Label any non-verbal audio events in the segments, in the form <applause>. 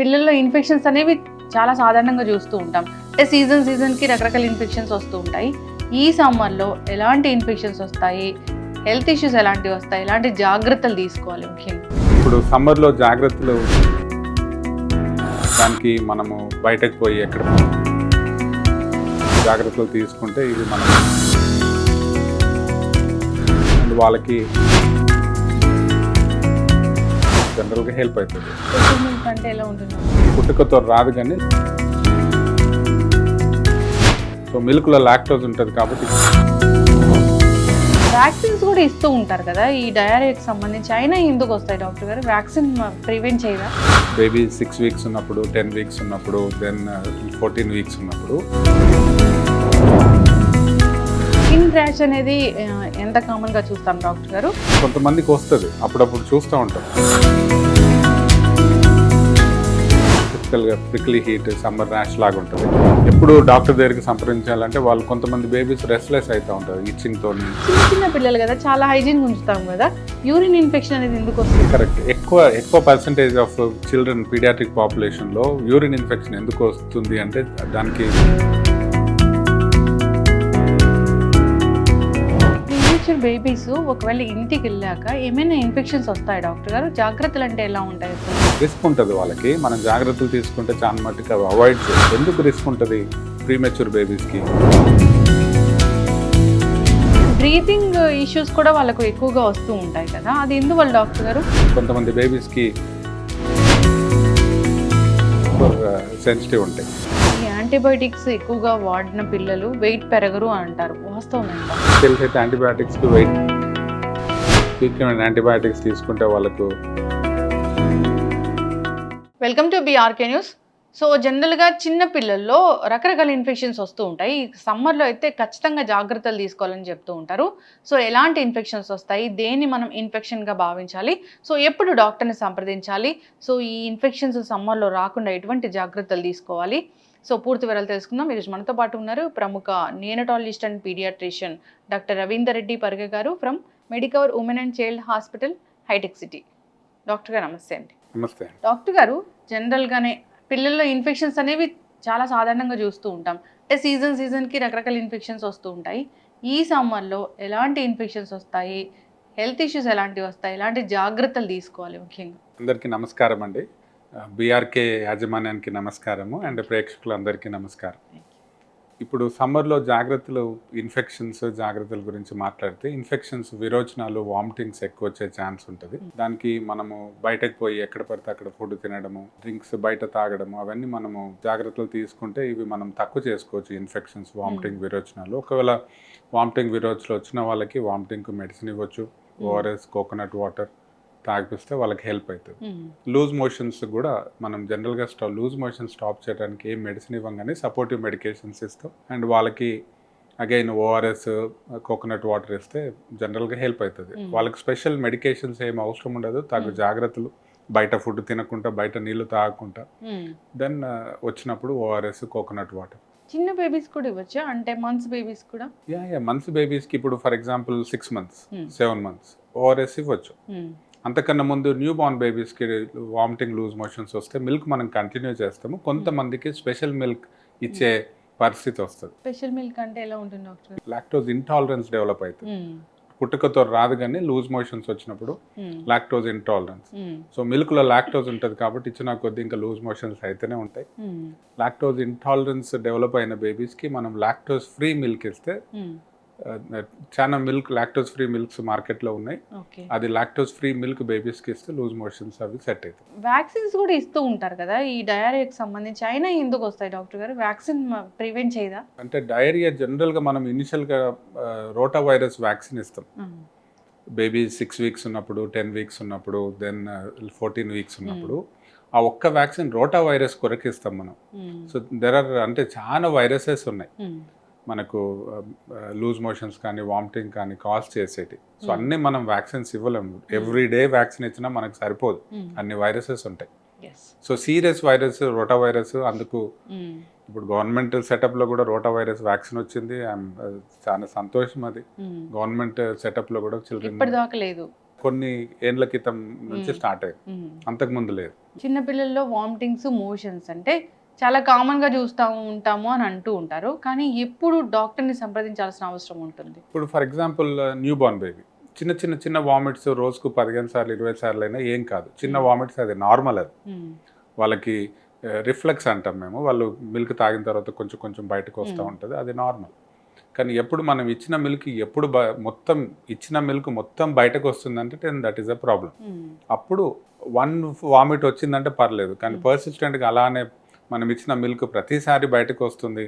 పిల్లల్లో ఇన్ఫెక్షన్స్ అనేవి చాలా సాధారణంగా చూస్తూ ఉంటాం. అంటే సీజన్ సీజన్కి రకరకాల ఇన్ఫెక్షన్స్ వస్తూ ఉంటాయి. ఈ సమ్మర్లో ఎలాంటి ఇన్ఫెక్షన్స్ వస్తాయి? హెల్త్ ఇష్యూస్ ఎలాంటివి వస్తాయి? ఎలాంటి జాగ్రత్తలు తీసుకోవాలి ముఖ్యంగా? ఇప్పుడు సమ్మర్లో జాగ్రత్తలు దానికి మనము బయటకు పోయి ఎక్కడ జాగ్రత్తలు తీసుకుంటే ఇది మనం వాళ్ళకి జనరల్గా హెల్ప్ అవుతుంది అంటే ఎలా ఉంటుంది? పుట్టుకతో రాదు కానీ సో మిల్క్లో లాక్టోజ్ ఉంటుంది కాబట్టి వ్యాక్సిన్స్ కూడా ఇస్తూ ఉంటారు కదా? ఈ డయారియాకి సంబంధించి అయినా ఎందుకు వస్తాయి డాక్టర్ గారు? వ్యాక్సిన్ ప్రివెంట్ చేయదా బేబీ సిక్స్ వీక్స్ ఉన్నప్పుడు టెన్ వీక్స్ ఉన్నప్పుడు దెన్ ఫోర్టీన్ వీక్స్ ఉన్నప్పుడు స్కిన్ ర్యాష్ అనేది ఎంత కామన్గా చూస్తాం డాక్టర్ గారు? కొంతమందికి వస్తుంది. అప్పుడప్పుడు చూస్తూ ఉంటాం. టిపికల్గా ప్రిక్లీ హీట్ సమ్మర్ ర్యాష్ లాగా ఉంటుంది. ఎప్పుడు డాక్టర్ దగ్గరికి సంప్రదించాలంటే వాళ్ళు కొంతమంది బేబీస్ రెస్ట్లెస్ అవుతూ ఉంటారు ఇచ్చింగ్ తోని. చిన్న చిన్న పిల్లలు కదా చాలా హైజీన్ ఉంచుతాం కదా. యూరిన్ ఇన్ఫెక్షన్ అనేది ఎందుకు వస్తుంది? కరెక్ట్ ఎక్కువ ఎక్కువ పర్సంటేజ్ ఆఫ్ చిల్డ్రన్ పీడియాట్రిక్ పాపులేషన్లో యూరిన్ ఇన్ఫెక్షన్ ఎందుకు వస్తుంది అంటే దానికి ప్రీమేచర్ బేబీస్ ఒకవేళ ఇంటికి వెళ్ళాక ఏమైనా ఇన్ఫెక్షన్స్ వస్తాయి డాక్టర్ గారు? జాగ్రత్తలు అంటే ఎలా ఉంటాయి? రిస్క్ ఉంటుంది వాళ్ళకి. మనం జాగ్రత్తలు తీసుకుంటే చాలా మట్టుకు అవి అవాయిడ్ చేయాలి ఎందుకు రిస్క్ ఉంటుంది ప్రీమెచ్యూర్ బేబీస్కి బ్రీతింగ్ ఇష్యూస్ కూడా వాళ్ళకు ఎక్కువగా వస్తూ ఉంటాయి కదా. అది ఎందువల్ల డాక్టర్ గారు? కొంతమంది బేబీస్కి సెన్సిటివ్ ఉంటాయి. యాంటీబయోటిక్స్ ఎక్కువగా వాడిన పిల్లలు వెయిట్ పెరగరు అంటారు. వాస్తవం ఎంత తెలిసైతే యాంటీబయాటిక్స్కి వెయిట్ ట్రీట్మెంట్ యాంటీబయాటిక్స్ తీసుకుంటే వాళ్ళకు welcome to BRK news so జనరల్గా చిన్న పిల్లల్లో రకరకాల ఇన్ఫెక్షన్స్ వస్తూ ఉంటాయి. సమ్మర్లో అయితే ఖచ్చితంగా జాగ్రత్తలు తీసుకోవాలని చెప్తూ ఉంటారు. సో ఎలాంటి ఇన్ఫెక్షన్స్ వస్తాయి? దేన్ని మనం ఇన్ఫెక్షన్గా భావించాలి? సో ఎప్పుడు డాక్టర్ని సంప్రదించాలి? సో ఈ ఇన్ఫెక్షన్స్ సమ్మర్లో రాకుండా ఎటువంటి జాగ్రత్తలు తీసుకోవాలి? సో పూర్తి వివరాలు తెలుసుకుందాం. ఈరోజు మనతో పాటు ఉన్నారు ప్రముఖ neonatologist and paediatrician doctor Raveender Reddy Parga గారు from Medicover women and child hospital Hitec City doctor గారు నమస్తే అండి. నమస్తే డాక్టర్ గారు జనరల్గానే పిల్లల్లో ఇన్ఫెక్షన్స్ అనేవి చాలా సాధారణంగా చూస్తూ ఉంటాం. అంటే సీజన్ సీజన్కి రకరకాల ఇన్ఫెక్షన్స్ వస్తూ ఉంటాయి. ఈ సమ్మర్లో ఎలాంటి ఇన్ఫెక్షన్స్ వస్తాయి? హెల్త్ ఇష్యూస్ ఎలాంటివి వస్తాయి? ఎలాంటి జాగ్రత్తలు తీసుకోవాలి ముఖ్యంగా? అందరికీ నమస్కారం అండి. బీఆర్కే యాజమాన్యానికి నమస్కారము అండ్ ప్రేక్షకులందరికీ నమస్కారం. ఇప్పుడు సమ్మర్లో జాగ్రత్తలు ఇన్ఫెక్షన్స్ జాగ్రత్తల గురించి మాట్లాడితే ఇన్ఫెక్షన్స్ విరోచనాలు వామిటింగ్స్ ఎక్కువ వచ్చే ఛాన్స్ ఉంటుంది. దానికి మనము బయటకు పోయి ఎక్కడ పడితే అక్కడ ఫుడ్ తినడము డ్రింక్స్ బయట తాగడము అవన్నీ మనము జాగ్రత్తలు తీసుకుంటే ఇవి మనం తక్కువ చేసుకోవచ్చు. ఇన్ఫెక్షన్స్ వామిటింగ్ విరోచనాలు. ఒకవేళ వామిటింగ్ విరోచనలు వచ్చిన వాళ్ళకి వామిటింగ్కి మెడిసిన్ ఇవ్వచ్చు. ఓఆర్ఎస్ కోకోనట్ వాటర్ తాగిపిస్తే వాళ్ళకి హెల్ప్ అవుతుంది లూజ్ మోషన్స్ కూడా మనం జనరల్గా స్టా లూజ్ మోషన్ స్టాప్ చేయడానికి ఏం మెడిసిన్ ఇవ్వగానే సపోర్టివ్ మెడికేషన్స్ ఇస్తాం. అండ్ వాళ్ళకి అగైన్ ఓఆర్ఎస్ కోకోనట్ వాటర్ ఇస్తే జనరల్గా హెల్ప్ అవుతుంది. వాళ్ళకి స్పెషల్ మెడికేషన్స్ ఏం అవసరం ఉండదు. తగు. జాగ్రత్తలు. బయట ఫుడ్ తినకుండా బయట నీళ్ళు తాగకుండా. దెన్ వచ్చినప్పుడు ఓఆర్ఎస్ కోకోనట్ వాటర్ చిన్న బేబీస్ కూడా ఇవ్వచ్చా? అంటే మంత్స్ బేబీస్ కూడా? యా యా మంత్స్ బేబీస్కి ఇప్పుడు for example six months. Seven months ORS ఇవ్వచ్చు. అంతకన్నా ముందు న్యూ బార్న్ బేబీస్కి వామిటింగ్ లూజ్ మోషన్స్ వస్తే మిల్క్ మనం కంటిన్యూ చేస్తాము. కొంతమందికి స్పెషల్ మిల్క్ ఇచ్చే పరిస్థితి వస్తుంది. స్పెషల్ మిల్క్ అంటే ఎలా ఉంటుంది డాక్టర్ లాక్టోజ్ ఇంటాలరెన్స్ డెవలప్ అవుతుంది. పుట్టుకతో రాదు కానీ లూజ్ మోషన్స్ వచ్చినప్పుడు లాక్టోజ్ ఇంటాలరెన్స్ సో మిల్క్లో లాక్టోజ్ ఉంటుంది కాబట్టి ఇచ్చిన కొద్ది ఇంకా లూజ్ మోషన్స్ అయితేనే ఉంటాయి. లాక్టోజ్ ఇంటాలరెన్స్ డెవలప్ అయిన బేబీస్కి మనం లాక్టోజ్ ఫ్రీ మిల్క్ ఇస్తే చాలా మిల్క్ లాక్టోజ్ ఫ్రీ మిల్క్స్ మార్కెట్లో ఉన్నాయి అది లాక్టోజ్ ఫ్రీ మిల్క్ బేబీస్కి ఇస్తే లూజ్ మోషన్స్ అవి సెట్ అవుతాయి. వ్యాక్సిన్స్ కూడా ఇస్తూ ఉంటారు కదా? ఈ డయారియాకి సంబంధించి అయినా ఎందుకు వస్తాయి డాక్టర్ గారు? వ్యాక్సిన్ ప్రివెంట్ చేయదా? అంటే డయేరియా జనరల్గా మనం ఇనిషియల్గా రోటా వైరస్ వ్యాక్సిన్ ఇస్తాం. బేబీ సిక్స్ వీక్స్ ఉన్నప్పుడు టెన్ వీక్స్ ఉన్నప్పుడు దెన్ ఫోర్టీన్ వీక్స్ ఉన్నప్పుడు ఆ ఒక్క వ్యాక్సిన్ రోటా వైరస్ కొరకు ఇస్తాం మనం. సో దెర్ ఆర్ అంటే చాలా వైరసెస్ ఉన్నాయి. మనకు లూజ్ మోషన్స్ కానీ వామిటింగ్ కానీ కాజ్ చేసేటి. So Hmm. అన్నీ మనం వ్యాక్సిన్స్ ఇవ్వలేము ఎవ్రీ డే వ్యాక్సిన్ ఇచ్చినా మనకు సరిపోదు. అన్ని వైరసెస్ ఉంటాయి. So serious virus rotavirus అందుకు ఇప్పుడు గవర్నమెంట్ సెటప్లో కూడా రోటా వైరస్ వ్యాక్సిన్ వచ్చింది. చాలా సంతోషం అది. గవర్నమెంట్ సెటప్లో కూడా చిల్డ్రన్ లేదు. కొన్ని ఏండ్ల క్రితం నుంచి. స్టార్ట్ అయ్యింది. అంతకు ముందు లేదు. చిన్నపిల్లల్లో వామిటింగ్స్ మోషన్స్ అంటే చాలా కామన్గా చూస్తూ ఉంటాము అని అంటూ ఉంటారు కానీ ఎప్పుడు డాక్టర్ని సంప్రదించాల్సిన అవసరం ఉంటుంది ఇప్పుడు for example new born baby చిన్న చిన్న చిన్న వామిట్స్ రోజుకు పదిహేను సార్లు ఇరవై సార్లు అయినా ఏం కాదు చిన్న. వామిట్స్ అది నార్మల్ అది మ్మ్. వాళ్ళకి రిఫ్లెక్స్ అంటాం మేము వాళ్ళు మిల్క్ తాగిన తర్వాత కొంచెం కొంచెం బయటకు వస్తూ మ్మ్. ఉంటుంది అది నార్మల్ కానీ ఎప్పుడు మనం ఇచ్చిన మిల్క్ ఎప్పుడు మొత్తం ఇచ్చిన మిల్క్ మొత్తం బయటకు వస్తుందంటే then that is a problem. అప్పుడు వన్ వామిట్ వచ్చిందంటే పర్లేదు కానీ. పర్సిస్టెంట్గా అలానే మనం ఇచ్చిన మిల్క్ ప్రతిసారి బయటకు వస్తుంది.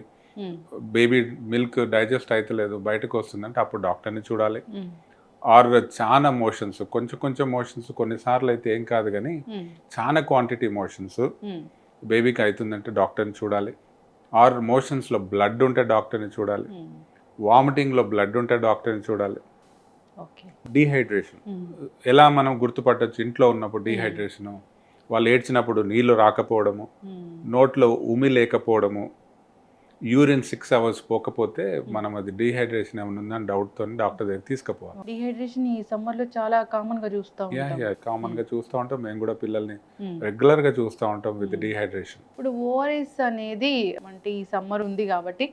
బేబీ మిల్క్ డైజెస్ట్ అవుతలేదు బయటకు వస్తుందంటే అప్పుడు డాక్టర్ని చూడాలి మ్మ్. ఆర్ చాలా మోషన్స్ కొంచెం కొంచెం మోషన్స్ కొన్నిసార్లు అయితే ఏం కాదు కానీ మ్మ్. చాలా క్వాంటిటీ మోషన్స్. బేబీకి అవుతుందంటే డాక్టర్ని చూడాలి ఆర్ మోషన్స్లో బ్లడ్ ఉంటే డాక్టర్ని చూడాలి. వామిటింగ్లో బ్లడ్ ఉంటే డాక్టర్ని చూడాలి డీహైడ్రేషన్. ఎలా మనం గుర్తుపట్టొచ్చు ఇంట్లో ఉన్నప్పుడు డీహైడ్రేషను వాళ్ళు ఏడ్చినప్పుడు నీళ్ళు రాకపోవడము మ్మ్. నోట్లో ఉమి లేకపోవడము యూరిన్ సిక్స్ అవర్స్ పోకపోతే మనం అది డీహైడ్రేషన్ ఏమైనా ఉందని డౌట్తో డాక్టర్ దగ్గర తీసుకుపోవాలి. డిహైడ్రేషన్ ఈ సమ్మర్లో చాలా కామన్గా చూస్తూ ఉంటాం. యా కామన్గా చూస్తూ ఉంటాం. మేము కూడా పిల్లల్ని. రెగ్యులర్గా చూస్తూ ఉంటాం విత్ Hmm. డీహైడ్రేషన్. ఇప్పుడు ఓఆర్ఎస్ అనేది అంటే ఈ సమ్మర్ ఉంది కాబట్టి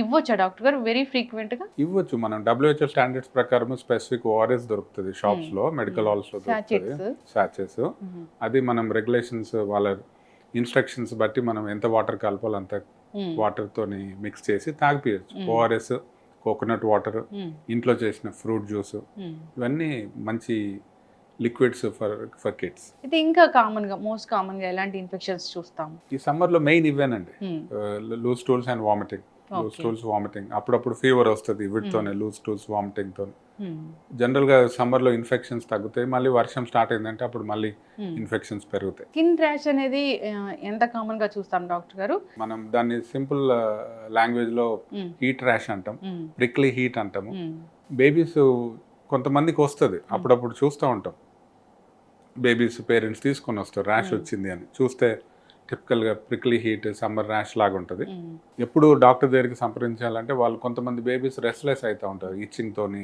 ఇవ్వచ్చా డాక్టర్ గారు? వెరీ ఫ్రీక్వెంట్గా? ఇవ్వచ్చు. మనం డబ్ల్యూహెచ్ఓ స్టాండర్డ్స్ ప్రకారం స్పెసిఫిక్ ఓఆర్ఎస్ దొరుకుతుంది షాప్స్లో మెడికల్ హాల్స్లో దొరుకుతుంది. సాచెస్ అది మనం రెగ్యులేషన్స్ వాళ్ళ ఇన్స్ట్రక్షన్స్ బట్టి మనం ఎంత వాటర్ కలపాలో అంత వాటర్ తోని మిక్స్ చేసి తాగిపియచ్చు. Hmm. ఓఆర్ఎస్ కోకోనట్ వాటర్ ఇంట్లో చేసిన ఫ్రూట్ జ్యూస్ ఇవన్నీ మంచి లిక్విడ్స్ ఫర్ ఫర్ కిడ్స్ ఇది ఇంకా కామన్గా మోస్ట్ కామన్గా ఎలాంటి ఇన్ఫెక్షన్స్ చూస్తాం ఈ సమ్మర్లో మెయిన్ ఇవేనండి. Loose stools and vomiting loose. Stools vomiting అప్పుడప్పుడు ఫీవర్ వస్తుంది వీటితోనే లూజ్ టూల్స్ వామిటింగ్తో మ్మ్. జనరల్గా సమ్మర్లో ఇన్ఫెక్షన్స్ తగ్గుతాయి మళ్ళీ వర్షం స్టార్ట్ అయిందంటే అప్పుడు మళ్ళీ. ఇన్ఫెక్షన్స్ పెరుగుతాయి స్కిన్ ర్యాష్ అనేది ఎంత కామన్గా చూస్తాం డాక్టర్ గారు మనం దాన్ని సింపుల్ లాంగ్వేజ్లో మ్మ్. హీట్ ర్యాష్ అంటాం. ప్రిక్లీ హీట్ అంటాము. బేబీస్ కొంతమందికి వస్తుంది అప్పుడప్పుడు చూస్తూ ఉంటాం బేబీస్ పేరెంట్స్ తీసుకొని వస్తారు ర్యాష్. వచ్చింది అని చూస్తే టిపికల్గా ప్రిక్లీ హీట్ సమ్మర్ ర్యాష్ లాగా ఉంటుంది. ఎప్పుడు డాక్టర్ దగ్గరికి సంప్రదించాలంటే వాళ్ళు కొంతమంది బేబీస్ రెస్ట్లెస్ అవుతూ ఉంటారు ఇచ్చింగ్తోని.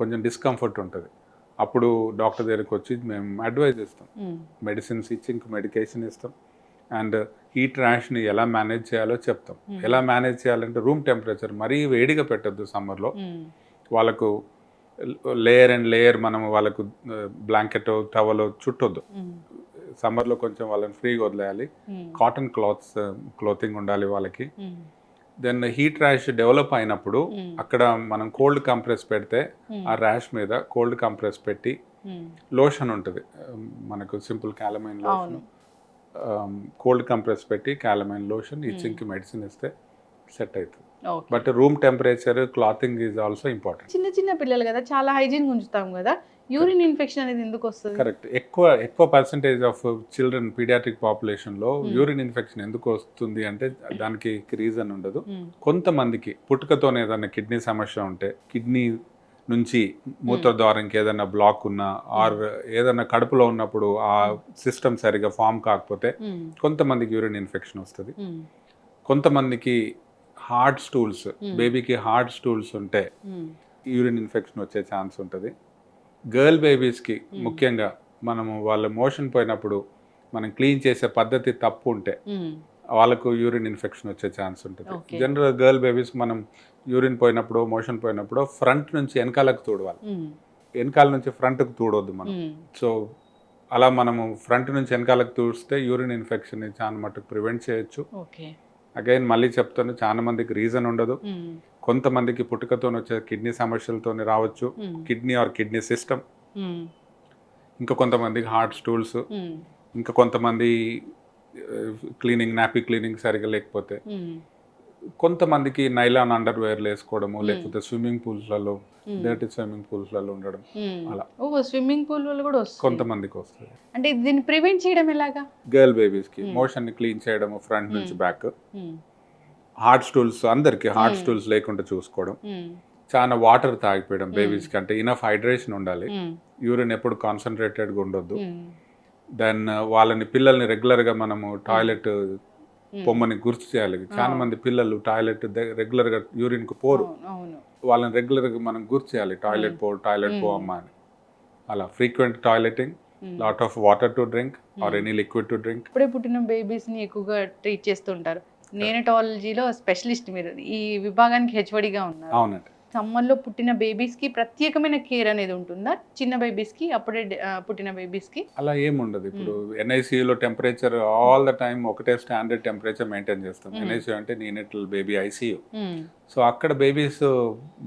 కొంచెం డిస్కంఫర్ట్ ఉంటుంది అప్పుడు డాక్టర్ దగ్గరికి వచ్చి మేము అడ్వైజ్ ఇస్తాం. మెడిసిన్స్ ఇచ్చి ఇంక మెడికేషన్ ఇస్తాం అండ్ హీట్ ర్యాష్ని ఎలా మేనేజ్ చేయాలో చెప్తాం. ఎలా మేనేజ్ చేయాలంటే రూమ్ టెంపరేచర్ మరీ వేడిగా పెట్టద్దు సమ్మర్లో మ్మ్. వాళ్ళకు లేయర్ అండ్ లేయర్ మనం వాళ్ళకు బ్లాంకెట్ టవల్ చుట్టొద్దు. సమ్మర్లో కొంచెం వాళ్ళని ఫ్రీగా వదిలేయాలి. కాటన్ క్లాత్స్ క్లోతింగ్ ఉండాలి వాళ్ళకి. దెన్ హీట్ ర్యాష్ డెవలప్ అయినప్పుడు. అక్కడ మనం కోల్డ్ కంప్రెస్ పెడితే. ఆ ర్యాష్ మీద కోల్డ్ కంప్రెస్ పెట్టి. లోషన్ ఉంటుంది మనకు simple calamine lotion cold compress పెట్టి క్యాలమైన్ లోషన్ ఇచ్చింగ్కి మెడిసిన్ ఇస్తే సెట్ అవుతుంది but room temperature clothing is also important చిన్న చిన్న పిల్లలు కదా చాలా హైజీన్ ఉంచుతాం కదా యూరిన్ ఇన్ఫెక్షన్ అనేది ఎందుకు వస్తుంది కరెక్ట్ ఎక్కువ ఎక్కువ పర్సంటేజ్ ఆఫ్ చిల్డ్రన్ పీడియాట్రిక్ పాపులేషన్లో Hmm. యూరిన్ ఇన్ఫెక్షన్ ఎందుకు వస్తుంది అంటే దానికి రీజన్ ఉండదు మ్మ్. కొంతమందికి పుట్టుకతోనే ఏదైనా కిడ్నీ సమస్య ఉంటే కిడ్నీ నుంచి మూత్రద్వారంకి ఏదైనా బ్లాక్ ఉన్నా ఆర్ ఏదైనా కడుపులో ఉన్నప్పుడు ఆ సిస్టమ్ సరిగా ఫామ్ కాకపోతే. కొంతమందికి యూరిన్ ఇన్ఫెక్షన్ వస్తుంది. కొంతమందికి హార్డ్ స్టూల్స్ Hmm. బేబీకి హార్డ్ స్టూల్స్ ఉంటే. యూరిన్ ఇన్ఫెక్షన్ వచ్చే ఛాన్స్ ఉంటుంది గర్ల్ బేబీస్కి. ముఖ్యంగా మనము వాళ్ళ మోషన్ పోయినప్పుడు మనం క్లీన్ చేసే పద్ధతి తప్పు ఉంటే. వాళ్ళకు యూరిన్ ఇన్ఫెక్షన్ వచ్చే ఛాన్స్ ఉంటుంది. జనరల్ గర్ల్ బేబీస్ మనం యూరిన్ పోయినప్పుడు మోషన్ పోయినప్పుడు ఫ్రంట్ నుంచి వెనకాలకు తూడవాలి. వెనకాల నుంచి ఫ్రంట్కి తూడొద్దు మనం. సో అలా మనము ఫ్రంట్ నుంచి వెనకాలకు తూడిస్తే యూరిన్ ఇన్ఫెక్షన్ చాలా మటుకు ప్రివెంట్ చేయొచ్చు అగైన్ మళ్ళీ చెప్తాను చాలా మందికి రీజన్ ఉండదు. కొంతమందికి పుట్టుకతో వచ్చే కిడ్నీ సమస్యలతో రావచ్చు. Kidney or kidney system. ఇంకా కొంతమందికి హార్ట్ స్టూల్స్. ఇంకా కొంతమంది క్లీనింగ్ నాపీ క్లీనింగ్ సరిగా లేకపోతే. కొంతమందికి నైలాన్ అండర్ వేర్లు వేసుకోవడము. లేకపోతే స్విమ్మింగ్ పూల్స్లలో. డర్టీ స్విమ్మింగ్ పూల్స్లలో ఉండడం. అలా. ఓ స్విమ్మింగ్ పూల్ కూడా వస్తుంది కొంతమందికి వస్తుంది అంటే దీన్ని ప్రివెంట్ చేయడం ఎలాగా గర్ల్ బేబీస్కి Hmm. మోషన్ని క్లీన్ చేయడము ఫ్రంట్ నుంచి. బ్యాక్. హార్ట్ స్టూల్స్ అందరికి హార్ట్. స్టూల్స్ లేకుండా చూసుకోవడం. చాలా వాటర్ తాగిపోయడం. బేబీస్కి అంటే ఇనఫ్ హైడ్రేషన్ ఉండాలి. యూరిన్ ఎప్పుడు కాన్సన్ట్రేటెడ్గా ఉండొద్దు. దెన్ వాళ్ళని పిల్లల్ని రెగ్యులర్గా మనము టాయిలెట్ మ్మ్. పొమ్మని గుర్తు చేయాలి చాలా. మంది పిల్లలు టాయిలెట్ రెగ్యులర్గా యూరిన్కు పోరు వాళ్ళని రెగ్యులర్గా మనం గుర్తు చేయాలి టాయిలెట్. పో టాయిలెట్ పో. అమ్మా అని అలా frequent toileting lot of water to drink or any liquid to drink ఇప్పుడే పుట్టిన బేబీస్ని ఎక్కువగా ట్రీట్ చేస్తుంటారు నేనటాలజీలో స్పెషలిస్ట్ మీరు. ఈ విభాగానికి హెచ్ఓడిగా ఉన్నారు. అవునండి. సమ్మర్లో పుట్టిన బేబీస్కి ప్రత్యేకమైన కేర్ అనేది ఉంటుందా? చిన్న బేబీస్కి అప్పుడే పుట్టిన బేబీస్కి అలా ఏముండదు. ఇప్పుడు ఎన్ఐసిలో టెంపరేచర్ ఆల్ ద టైమ్ ఒకటే స్టాండర్డ్ టెంపరేచర్ మెయింటైన్ చేస్తాం. ఎన్ఐసి అంటే నీనెటల్ బేబీ ఐసీయూ. సో అక్కడ బేబీస్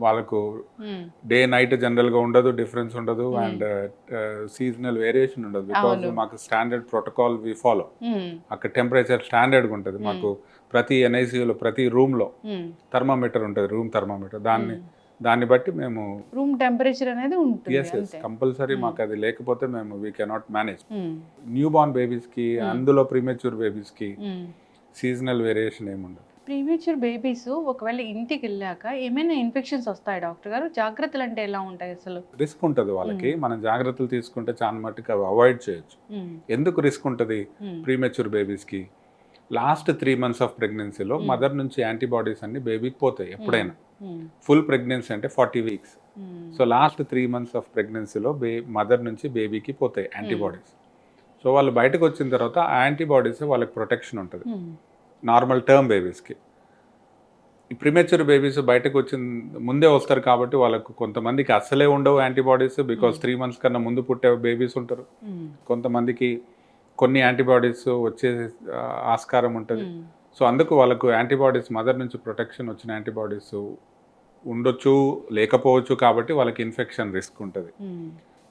వాళ్ళకు డే నైట్ జనరల్గా ఉండదు డిఫరెన్స్ ఉండదు. అండ్ సీజనల్ వేరియేషన్ ఉండదు. బికాస్. మాకు స్టాండర్డ్ ప్రోటోకాల్ వి ఫాలో. అక్కడ టెంపరేచర్ స్టాండర్డ్గా ఉంటుంది. మాకు ప్రతి ఎన్ఐసియూలో ప్రతి రూమ్లో ఉమ్, థర్మామీటర్ ఉంటుంది రూమ్ థర్మామీటర్. దాన్ని దాన్ని బట్టి మేము రూమ్ టెంపరేచర్ అనేది ఉంటుంది కంపల్సరీ. మాకు అది లేకపోతే మేము we cannot manage new born బేబీస్కి Hmm. అందులో ప్రీమెచ్యూర్ బేబీస్కి ఉమ్. సీజనల్ వేరియేషన్ ఏముండదు ప్రీమేచర్ బేబీస్ ఒకవేళ ఇంటికి వెళ్ళాక ఏమైనా ఇన్ఫెక్షన్స్ వస్తాయి డాక్టర్ గారు? జాగ్రత్తలు అంటే ఎలా ఉంటాయి అసలు? రిస్క్ ఉంటుంది వాళ్ళకి. మనం జాగ్రత్తలు తీసుకుంటే చాలా మట్టుకు అవి అవాయిడ్ చేయొచ్చు. ఎందుకు రిస్క్ ఉంటుంది? ప్రీమెచ్యూర్ బేబీస్కి లాస్ట్ త్రీ మంత్స్ ఆఫ్ ప్రెగ్నెన్సీలో Hmm. మదర్ నుంచి యాంటీబాడీస్ అన్ని బేబీకి పోతాయి ఎప్పుడైనా. ఫుల్ ప్రెగ్నెన్సీ అంటే forty weeks so last three months of ప్రెగ్నెన్సీలో బే మదర్ నుంచి బేబీకి పోతాయి యాంటీబాడీస్. సో వాళ్ళు బయటకు వచ్చిన తర్వాత ఆ యాంటీబాడీస్ వాళ్ళకి ప్రొటెక్షన్ ఉంటుంది. నార్మల్ టర్మ్ బేబీస్కి ఈ ప్రిమెచ్యూర్ బేబీస్ బయటకు వచ్చిన ముందే వస్తారు కాబట్టి వాళ్ళకు కొంతమందికి అస్సలే ఉండవు యాంటీబాడీస్ బికాస్ త్రీ మంత్స్ కన్నా ముందు పుట్టే బేబీస్ ఉంటారు. కొంతమందికి కొన్ని యాంటీబాడీస్ వచ్చే ఆస్కారం ఉంటుంది. సో అందుకు వాళ్ళకు యాంటీబాడీస్ మదర్ నుంచి ప్రొటెక్షన్ వచ్చిన యాంటీబాడీస్ ఉండొచ్చు లేకపోవచ్చు కాబట్టి వాళ్ళకి ఇన్ఫెక్షన్ రిస్క్ ఉంటుంది.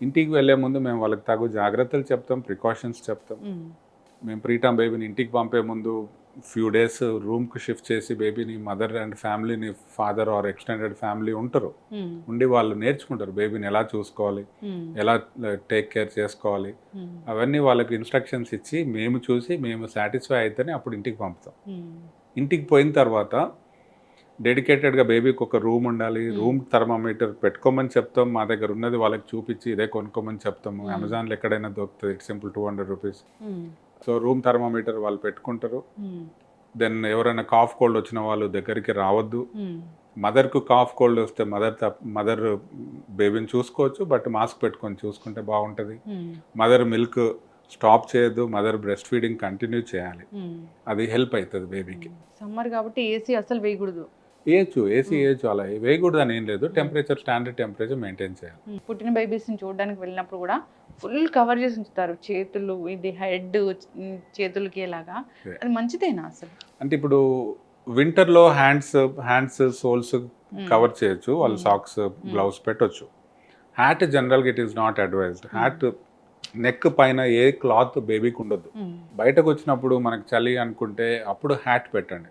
ఇంటికి వెళ్ళే ముందు మేము వాళ్ళకి తగు జాగ్రత్తలు చెప్తాం ప్రికాషన్స్ చెప్తాం. మేము. ప్రీటమ్ బేబీని ఇంటికి పంపే ముందు ఫ్యూ డేస్ రూమ్కి షిఫ్ట్ చేసి బేబీని మదర్ అండ్ ఫ్యామిలీని ఫాదర్ ఆర్ ఎక్స్టెండెడ్ ఫ్యామిలీ ఉంటారు. ఉమ్, ఉండి వాళ్ళు నేర్చుకుంటారు బేబీని ఎలా చూసుకోవాలి ఉమ్, ఎలా టేక్ కేర్ చేసుకోవాలి. ఉమ్, అవన్నీ వాళ్ళకి ఇన్స్ట్రక్షన్స్ ఇచ్చి మేము చూసి మేము సాటిస్ఫై అయితేనే అప్పుడు ఇంటికి పంపుతాం. ఇంటికి పోయిన తర్వాత డెడికేటెడ్గా బేబీకి ఒక రూమ్ ఉండాలి రూమ్ థర్మామీటర్ పెట్టుకోమని చెప్తాం మా దగ్గర ఉన్నది వాళ్ళకి చూపించి ఇదే కొనుక్కోమని చెప్తాము Hmm. అమెజాన్లో ఎక్కడైనా దొరుకుతుంది it simple two hundred rupees so room thermometer వాళ్ళు పెట్టుకుంటారు. దెన్ ఎవరైనా కాఫ్ కోల్డ్ వచ్చిన వాళ్ళు దగ్గరికి రావద్దు. మదర్కు కాఫ్ కోల్డ్ వస్తే మదర్ మదర్ బేబీని చూసుకోవచ్చు బట్ మాస్క్ పెట్టుకొని చూసుకుంటే బాగుంటుంది. మదర్ మిల్క్ స్టాప్ చేయొద్దు మదర్ బ్రెస్ట్ ఫీడింగ్ కంటిన్యూ చేయాలి. ఉమ్. అది హెల్ప్ అవుతుంది బేబీకి సమ్మర్ కాబట్టి ఏసీ అసలు వేయకూడదు. వేయచ్చు ఏసీ వేయచ్చు అలా వేయకూడదు అని ఏం లేదు. టెంపరేచర్ స్టాండర్డ్ టెంపరేచర్ మెయింటైన్ చేయాలి. పుట్టిన బేబీస్ని చూడడానికి వెళ్ళినప్పుడు కూడా ఫుల్ కవర్ చేసి ఉంచుతారు చేతులు ఇది హెడ్ చేతులకి ఎలాగా. అది మంచిదేనా అసలు? అంటే ఇప్పుడు వింటర్లో హ్యాండ్స్ హ్యాండ్స్ సోల్స్ కవర్ చేయొచ్చు వాళ్ళు Hmm. సాక్స్ గ్లౌస్ పెట్టొచ్చు. హ్యాట్ జనరల్గా it is not advised hat neck పైన ఏ క్లాత్ బేబీకి ఉండొద్దు. ఉమ్, బయటకు వచ్చినప్పుడు మనకు చలి అనుకుంటే అప్పుడు హ్యాట్ పెట్టండి.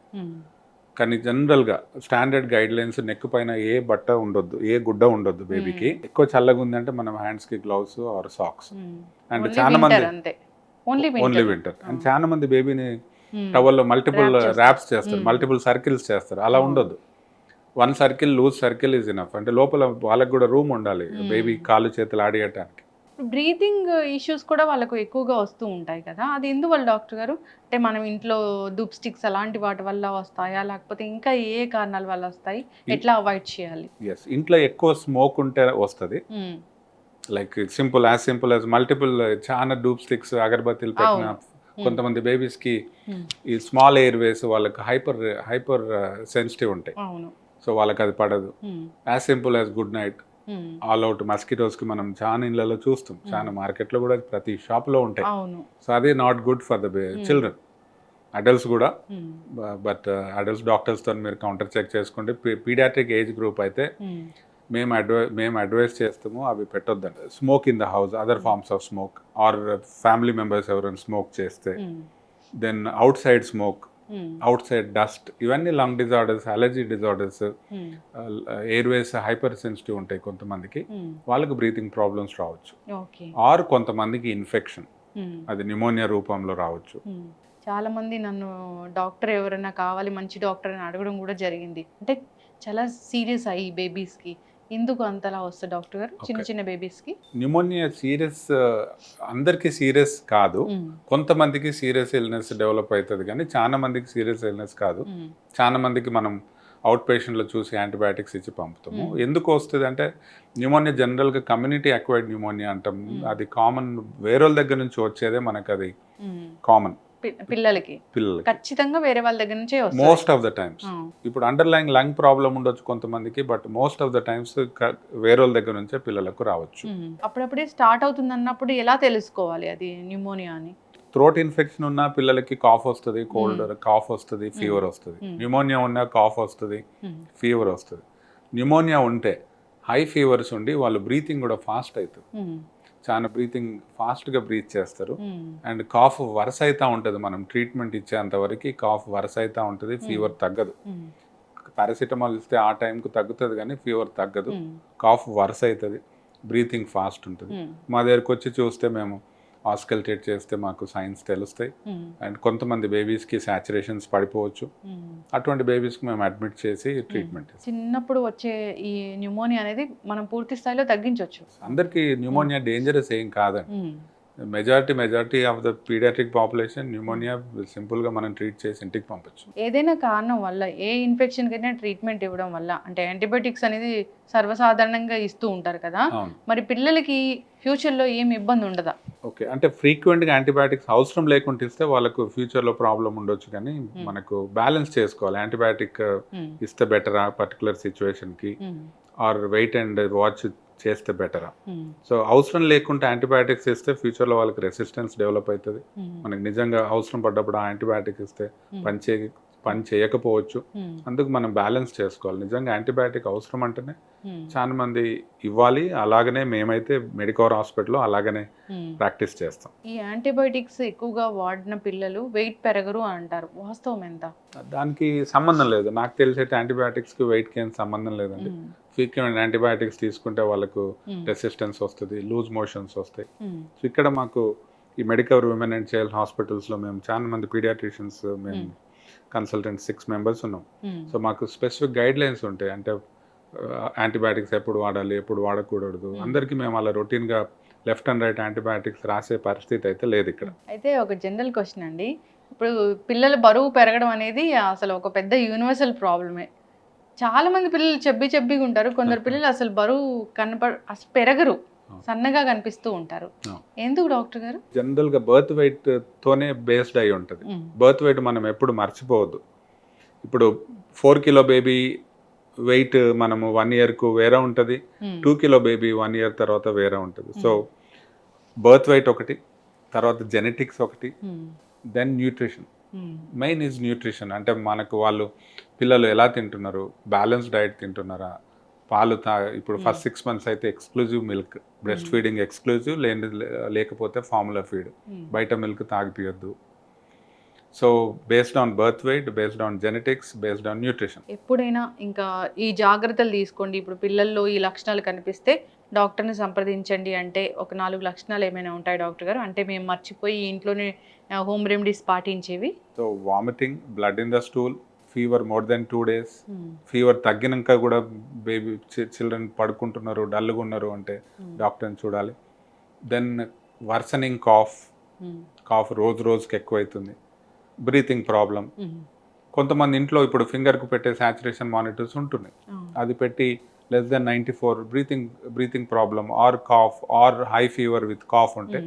కానీ జనరల్గా స్టాండర్డ్ గైడ్ లైన్స్ నెక్ పైన ఏ బట్ట ఉండొద్దు ఏ గుడ్డ ఉండొద్దు బేబీకి. ఎక్కువ చల్లగా ఉందంటే మనం హ్యాండ్స్కి గ్లౌస్ ఆర్ సాక్స్. అండ్ చాలా మంది ఓన్లీ వింటర్ అండ్ చాలా మంది బేబీని టవల్లో మల్టిపుల్. ర్యాప్స్ చేస్తారు. మల్టిపుల్ సర్కిల్స్ చేస్తారు. అలా. ఉండొద్దు. One circle loose circle is enough అంటే లోపల వాళ్ళకి కూడా రూమ్ ఉండాలి. బేబీ కాళ్ళు చేతులు ఆడియటానికి. బ్రీతింగ్ ఇష్యూస్ కూడా వాళ్ళకు ఎక్కువగా వస్తూ ఉంటాయి కదా. అది ఎందువల్ల డాక్టర్ గారు? అంటే మనం ఇంట్లో దూప్ స్టిక్స్ అలాంటి వాటి వల్ల వస్తాయా? లేకపోతే ఇంకా ఏ కారణాల వల్ల వస్తాయి? ఎట్లా అవాయిడ్ చేయాలి? ఎస్ ఇంట్లో ఎక్కువ స్మోక్ ఉంటే వస్తుంది. Like simple as simple as multiple చాలా డూప్ స్టిక్స్ అగరబత్తీలు పెట్టిన. కొంతమంది బేబీస్కి ఈ స్మాల్ ఎయిర్ వేస్ వాళ్ళకి హైపర్ హైపర్ సెన్సిటివ్ ఉంటాయి. అవును. సో వాళ్ళకి అది పడదు. As simple as Good Knight All Out మస్కిటోస్కి మనం చాలా ఇళ్ళలో చూస్తాం. చాలా మార్కెట్లో కూడా ప్రతి షాప్లో ఉంటాయి. అవును. సో అది not good for the children adults కూడా బట్ అడల్ట్స్ డాక్టర్స్తో మీరు కౌంటర్ చెక్ చేసుకోండి. పీడియాట్రిక్ ఏజ్ గ్రూప్ అయితే ఉమ్, మేము అడ్వై మేము అడ్వైస్ చేస్తాము అవి పెట్టొద్దండి smoke in the house other forms of smoke or family members ఎవరైనా స్మోక్ చేస్తే then outside smoke outside dust ఇవన్నీ lung disorders allergy disorders airways hypersensitive ఉంటాయి కొంతమందికి. ఉమ్, వాళ్ళకి బ్రీతింగ్ ప్రాబ్లమ్స్ రావచ్చు. ఆర్ కొంతమందికి ఇన్ఫెక్షన్ ఉమ్, అది న్యూమోనియా రూపంలో రావచ్చు. ఉమ్. చాలా మంది నన్ను డాక్టర్ ఎవరైనా కావాలి మంచి డాక్టర్ అని అడగడం కూడా జరిగింది. అంటే చాలా సీరియస్ అయ్యి బేబీస్కి ఎందుకు అంతలా వస్తుంది డాక్టర్ గారు? చిన్న. చిన్న బేబీస్కి న్యూమోనియా సీరియస్ అందరికీ సీరియస్ కాదు. కొంతమందికి సీరియస్ ఇల్నెస్ డెవలప్ అవుతుంది కానీ చాలా మందికి సీరియస్ ఇల్నెస్ కాదు. చాలా మందికి మనం అవుట్ పేషెంట్లో చూసి యాంటీబయాటిక్స్ ఇచ్చి పంపుతాము. ఎందుకు వస్తుంది అంటే న్యూమోనియా జనరల్గా కమ్యూనిటీ అక్వైర్డ్ న్యూమోనియా అంటాం. అది కామన్ వేరే దగ్గర నుంచి వచ్చేదే మనకు అది కామన్ పిల్లలకి. ఖచ్చితంగా వేరే వాళ్ళ దగ్గర నుంచే మోస్ట్ ఆఫ్ ద టైమ్స్ ఇప్పుడు అండర్లైన్ లంగ్ ప్రాబ్లం ఉండొచ్చు కొంతమందికి but most of the times వేరే వాళ్ళ దగ్గర నుంచే పిల్లలకు రావచ్చు. అప్పుడప్పుడే స్టార్ట్ అవుతుంది అన్నప్పుడు ఎలా తెలుసుకోవాలి అది న్యూమోనియా అని? థ్రోట్ ఇన్ఫెక్షన్ ఉన్న పిల్లలకి కాఫ్ వస్తుంది కోల్డ్ కాఫ్ వస్తుంది ఫీవర్ వస్తుంది. న్యూమోనియా ఉన్న కాఫ్ వస్తుంది. ఫీవర్ వస్తుంది. న్యూమోనియా ఉంటే హై ఫీవర్స్ ఉండి వాళ్ళు బ్రీతింగ్ కూడా ఫాస్ట్ అవుతుంది. చాలా బ్రీతింగ్ ఫాస్ట్గా బ్రీత్ చేస్తారు. అండ్ కాఫ్ వరుస అవుతూ ఉంటుంది మనం ట్రీట్మెంట్ ఇచ్చేంత వరకు కాఫ్ వరుస అవుతూ ఉంటుంది ఫీవర్ తగ్గదు ఉమ్. పారాసిటమాల్ ఇస్తే ఆ టైంకు తగ్గుతుంది కానీ ఫీవర్ తగ్గదు. కాఫ్ వరుస అవుతుంది బ్రీతింగ్ ఫాస్ట్ ఉంటుంది. మా దగ్గరకు వచ్చి చూస్తే మేము ఆస్కల్టేట్ చేస్తే మాకు సైన్స్ తెలుస్తాయి. అండ్ కొంతమంది బేబీస్కి సాచురేషన్స్ పడిపోవచ్చు. ఉమ్. అటువంటి బేబీస్కి మేము అడ్మిట్ చేసి ట్రీట్మెంట్ చేస్తాం. చిన్నప్పుడు వచ్చే ఈ న్యూమోనియా అనేది మనం పూర్తి స్థాయిలో తగ్గించవచ్చు అందరికీ న్యూమోనియా డేంజరస్ ఏం కాదండి. Majority majority of the paediatric population pneumonia సింపుల్గా మనం ట్రీట్ చేసి ఇంటికి పంపొచ్చు. ఏదైనా కారణం వల్ల ఏ ఇన్ఫెక్షన్ కైనా ట్రీట్మెంట్ ఇవ్వడం వల్ల అంటే యాంటీబయాటిక్స్ అనేది సర్వసాధారణంగా ఇస్తూ ఉంటారు కదా మరి పిల్లలకి ఫ్యూచర్లో ఏం ఇబ్బంది ఉండదా? ఓకే అంటే ఫ్రీక్వెంట్గా యాంటీబయాటిక్స్ అవసరం లేకుండా ఇస్తే వాళ్ళకు ఫ్యూచర్లో ప్రాబ్లం ఉండొచ్చు కానీ మనకు బ్యాలెన్స్ చేసుకోవాలి యాంటీబయాటిక్. ఇస్తే బెటరా పర్టికులర్ సిచ్యువేషన్కి. ఆర్ వెయిట్ అండ్ వాచ్ చేస్తే బెటరా. సో అవసరం లేకుండా యాంటీబయాటిక్స్ ఇస్తే ఫ్యూచర్లో వాళ్ళకి రెసిస్టెన్స్ డెవలప్ అవుతుంది. మనకి నిజంగా అవసరం పడ్డప్పుడు ఆ యాంటీబయాటిక్ ఇస్తే ఉమ్. పని చేయకపోవచ్చు. అందుకు మనం బ్యాలెన్స్ చేసుకోవాలి నిజంగా యాంటీబయాటిక్ అవసరం అంటేనే. చాలా మంది ఇవ్వాలి అలాగనే మేమైతే మెడికవర్ హాస్పిటల్లో అలాగనే. ప్రాక్టీస్ చేస్తాం ఈ యాంటీబయాటిక్స్ ఎక్కువగా వాడిన పిల్లలు వెయిట్ పెరగరు అంటారు వాస్తవం ఎంత దానికి సంబంధం లేదు నాకు తెలిసి అయితే యాంటీబయాటిక్స్కి వెయిట్కి ఏం సంబంధం లేదండి. ఫ్రీక్వెంట్ యాంటీబయాటిక్స్ తీసుకుంటే వాళ్ళకు. రెసిస్టెన్స్ వస్తుంది లూజ్ మోషన్స్ వస్తాయి. సో ఇక్కడ మాకు ఈ మెడికవర్ విమెన్ అండ్ చైల్డ్ హాస్పిటల్స్లో మేము చాలా మంది పీడియాట్రిషియన్స్ మేము. కన్సల్టెంట్ సిక్స్ మెంబర్స్ ఉన్నాం. సో మాకు స్పెసిఫిక్ గైడ్ లైన్స్ ఉంటాయి. అంటే యాంటీబయాటిక్స్ ఎప్పుడు వాడాలి ఎప్పుడు వాడకూడదు. Hmm. అందరికీ మేము అలా రొటీన్గా లెఫ్ట్ అండ్ రైట్ యాంటీబయాటిక్స్ రాసే పరిస్థితి అయితే లేదు ఇక్కడ. అయితే ఒక జనరల్ క్వశ్చన్ అండి. ఇప్పుడు పిల్లల బరువు పెరగడం అనేది అసలు ఒక పెద్ద యూనివర్సల్ ప్రాబ్లమే చాలా మంది పిల్లలు చెబ్బి చెబ్బిగా ఉంటారు. కొందరు <laughs> పిల్లలు అసలు బరువు కనపడ అసలు పెరగరు. సన్నగా కనిపిస్తూ ఉంటారు. ఎందుకు డాక్టర్ గారు? జనరల్గా బర్త్ వెయిట్ తోనే బేస్డ్ అయి ఉంటుంది. బర్త్ వెయిట్ మనం ఎప్పుడు మర్చిపోవద్దు. ఇప్పుడు ఫోర్ కిలో బేబీ వెయిట్ మనము వన్ ఇయర్కు వేరే ఉంటుంది. Two kilo baby one year తర్వాత వేరే ఉంటుంది. సో బర్త్ వెయిట్ ఒకటి తర్వాత జెనెటిక్స్ ఒకటి. Then nutrition. Main is nutrition. అంటే మనకు వాళ్ళు పిల్లలు ఎలా తింటున్నారు? బ్యాలెన్స్ డైట్ తింటున్నారా? పాలు తా ఇప్పుడు ఫస్ట్ సిక్స్ మంత్స్ అయితే exclusive milk. Breast. Feeding exclusive లేని లేకపోతే ఫార్ములా ఫీడ్. బయట milk తాగిపియొద్దు. So based on birth weight based on genetics based on nutrition. ఎప్పుడైనా ఇంకా ఈ జాగ్రత్తలు తీసుకోండి. ఇప్పుడు పిల్లల్లో ఈ లక్షణాలు కనిపిస్తే డాక్టర్ని సంప్రదించండి అంటే ఒక నాలుగు లక్షణాలు ఏమైనా ఉంటాయి డాక్టర్ గారు? అంటే మేము మర్చిపోయి ఇంట్లోనే home remedies పాటించేవి? So vomiting blood in the stool fever more than two days. Fever తగ్గినాక కూడా బేబీ చిల్డ్రన్ పడుకుంటున్నారు డల్గా ఉన్నారు అంటే. డాక్టర్ని చూడాలి దెన్ వర్సనింగ్ కాఫ్. కాఫ్ రోజు రోజుకి ఎక్కువైతుంది బ్రీతింగ్ ప్రాబ్లం ఉమ్. కొంతమంది ఇంట్లో ఇప్పుడు ఫింగర్కు పెట్టే సాచురేషన్ మానిటర్స్ ఉంటున్నాయి ఆ. అది పెట్టి less than ninety four breathing breathing problem or cough or high fever with cough ఉంటే.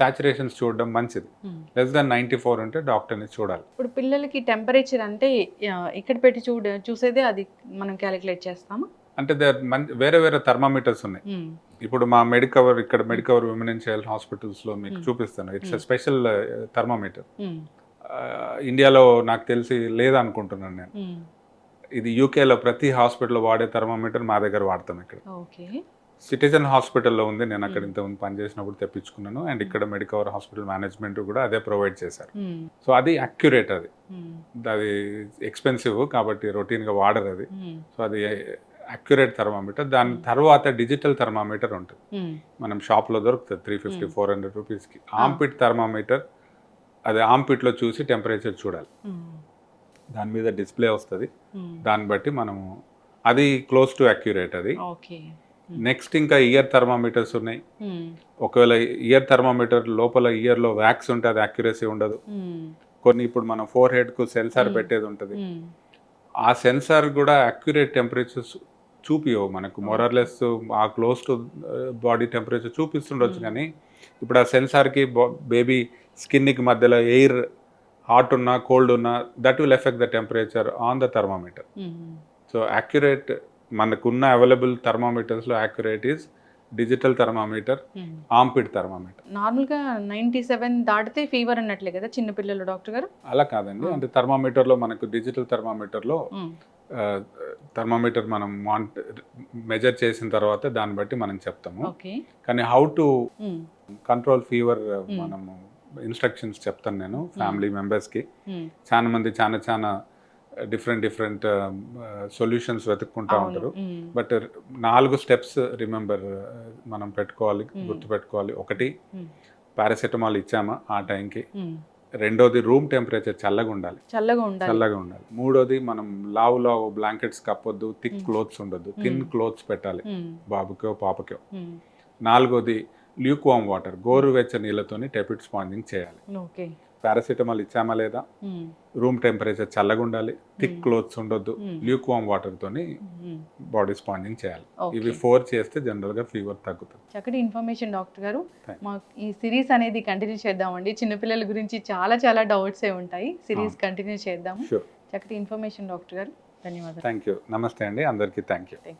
సాచురేషన్స్ చూడడం మంచిది. లెస్ దెన్ నైంటీ ఫోర్ ఉంటే డాక్టర్ని చూడాలి ఇప్పుడు పిల్లలకి టెంపరేచర్ అంటే ఇక్కడ పెట్టి చూడ చూసేదే అది మనం క్యాలిక్యులేట్ చేస్తామా అంటే దే వేరే వేరే థర్మామీటర్స్ ఉన్నాయి ఉమ్. ఇప్పుడు మా మెడికవర్ ఇక్కడ మెడికవర్ విమెన్ అండ్ చైల్డ్ హాస్పిటల్స్లో మీకు Hmm. చూపిస్తాను ఇట్స్ Hmm. Special thermometer. ఇండియాలో నాకు తెలిసి లేదనుకుంటున్నాను నేను. ఇది యూకేలో ప్రతి హాస్పిటల్లో వాడే థర్మామీటర్ మా దగ్గర వాడతాం ఇక్కడ ఓకే సిటిజన్ హాస్పిటల్లో ఉంది నేను అక్కడ. ఇంతకుముందు పనిచేసినప్పుడు తెప్పించుకున్నాను అండ్ ఇక్కడ మెడికవర్ హాస్పిటల్ మేనేజ్మెంట్ కూడా అదే ప్రొవైడ్ చేశారు. సో అది అక్యురేట్ అది. అది ఎక్స్పెన్సివ్ కాబట్టి రొటీన్గా వాడరు అది. సో అది అక్యురేట్ థర్మామీటర్ దాని తర్వాత డిజిటల్ థర్మామీటర్ ఉంటుంది. మనం షాప్లో దొరుకుతుంది త్రీ ఫిఫ్టీ. ఫోర్ హండ్రెడ్ రూపీస్కి ఆంపిట్ థర్మామీటర్ అది ఆంపిట్లో చూసి టెంపరేచర్ చూడాలి. దాని మీద డిస్ప్లే వస్తుంది. దాన్ని బట్టి మనము అది క్లోజ్ టు అక్యురేట్ అది ఓకే నెక్స్ట్ ఇంకా ఇయర్ థర్మామీటర్స్ ఉన్నాయి. ఒకవేళ ఇయర్ థర్మామీటర్ లోపల ఇయర్లో వ్యాక్స్ ఉంటే అది అక్యురసీ ఉండదు. కొన్ని ఇప్పుడు మనం ఫోర్ హెడ్కు సెన్సార్. పెట్టేది ఉంటుంది. ఆ సెన్సార్ కూడా అక్యురేట్ టెంపరేచర్స్ చూపియవు మనకు మొరర్లెస్ ఆ క్లోజ్ టు బాడీ టెంపరేచర్ చూపిస్తుండొచ్చు. కానీ ఇప్పుడు ఆ సెన్సార్కి బేబీ స్కిన్కి మధ్యలో ఎయిర్ హాట్ ఉన్నా కోల్డ్ ఉన్నా that will effect the temperature on the thermometer so accurate మనకున్న అవైలబుల్ థర్మామీటర్స్లో యాక్యురేట్ ఈస్ డిజిటల్ థర్మామీటర్ ఆంపిడ్ థర్మామీటర్. నార్మల్గా నైంటీ సెవెన్ దాటితే ఫీవర్ అన్నట్లే కదా చిన్నపిల్లలు డాక్టర్ గారు? అలా కాదండి. Hmm. అంటే థర్మామీటర్లో మనకు డిజిటల్ థర్మామీటర్లో థర్మామీటర్ మనం వాంట్ మెజర్ చేసిన తర్వాత దాన్ని బట్టి మనం చెప్తాము. ఓకే. కానీ హౌ టు కంట్రోల్ ఫీవర్ మనము ఇన్స్ట్రక్షన్స్ చెప్తాను నేను ఫ్యామిలీ మెంబర్స్కి. చాలా మంది చాలా చాలా డిఫరెంట్ డిఫరెంట్ సొల్యూషన్స్ వెతుక్కుంటా ఉంటారు. బట్ నాలుగు స్టెప్స్ రిమెంబర్ మనం పెట్టుకోవాలి. గుర్తుపెట్టుకోవాలి. ఒకటి. పారాసెటమాల్ ఇచ్చామా ఆ టైంకి? రెండోది రూమ్ టెంపరేచర్ చల్లగా ఉండాలి. చల్లగా ఉండాలి. చల్లగా ఉండాలి. మూడోది మనం లావు లావు బ్లాంకెట్స్ కప్పొద్దు థిక్. క్లోత్స్ ఉండొద్దు. థిన్. క్లోత్స్ పెట్టాలి. బాబుకో పాపకో. నాలుగోది ల్యూక్వామ్ వాటర్ గోరువెచ్చ నీళ్ళతోని టెపిడ్ స్పాంజింగ్ చేయాలి. ఓకే. పారాసిటమాల్ ఇచ్చామా లేదా? రూమ్ టెంపరేచర్ చల్లగా ఉండాలి థిక్. క్లోత్స్ ఉండొద్దు Hmm. ల్యూక్వామ్ వాటర్ తోని బాడీ స్పాంజింగ్ చేయాలి. ఇవి ఫోర్ చేస్తే జనరల్గా ఫీవర్ తగ్గుతుంది. చక్కటి ఇన్ఫర్మేషన్ డాక్టర్ గారు. మాకు ఈ సిరీస్ అనేది కంటిన్యూ చేద్దామండి. చిన్నపిల్లల గురించి చాలా చాలా డౌట్స్ ఏ ఉంటాయి. సిరీస్ కంటిన్యూ చేద్దాము. షూర్ చక్కటి ఇన్ఫర్మేషన్ డాక్టర్ గారు. ధన్యవాదాలు. థ్యాంక్ యూ నమస్తే అండి. అందరికీ థ్యాంక్ యూ